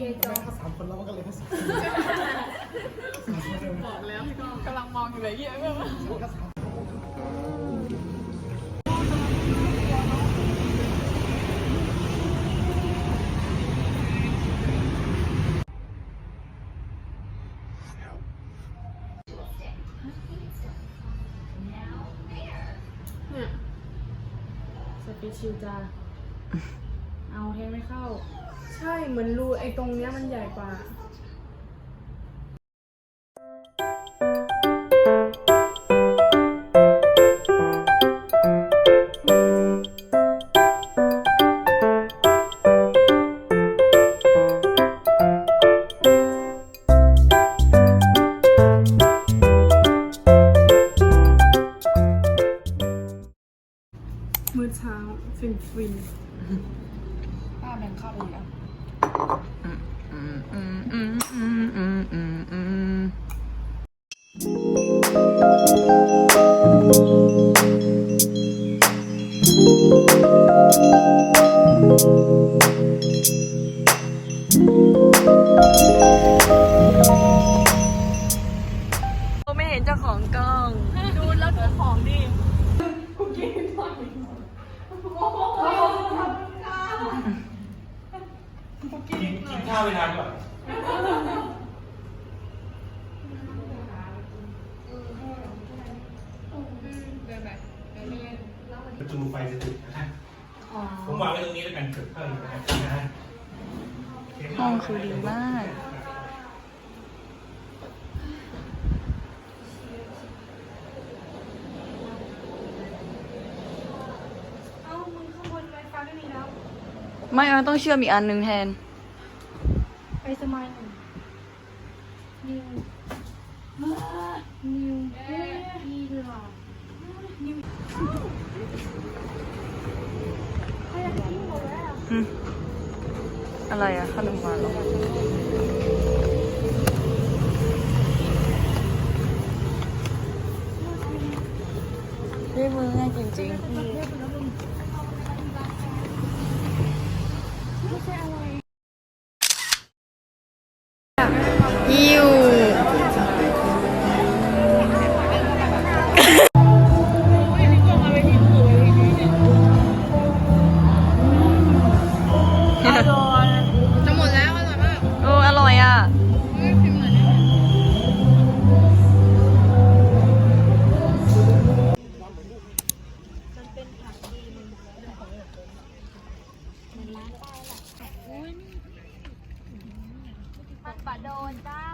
เแม่ข้าสามคนแล้วมันก็เลยแค่สามคบอกแล้วกำลังมองอยู่เลยเยอะมเนี่ยปชิวจ้า เอาแทงไม่เข้า ใช่เหมือนรูไอ้ตรงเนี้ยมันใหญ่กว่า มื้อเช้าฟินฟินป้า แบงเข้าไปอีกอะอืมอืมอืมอืมอืมอืมอืมไม่เห็นเจ้าของกล้อง ดูแล้วดูของดิกิน กินข้าวไปทานก่อนประตูไฟจะติดนะฮะผมวางไว้ตรงนี้แล้วกันเกิดข้าวอยู่นะฮะห้องคือดีมากเอ้ามึงข้างบนไฟฟ้าไม่มีแล้วไม่ต้องเชื่อมอีกอันหนึ่งแทน สมัยหนึ่งนิวนิวอีหลานิวใครอยากกินหมดแล้วอืมอะไรอะขนมหวานเหรอพี่มือง่ายจริงๆ มันปะโดนเจ้า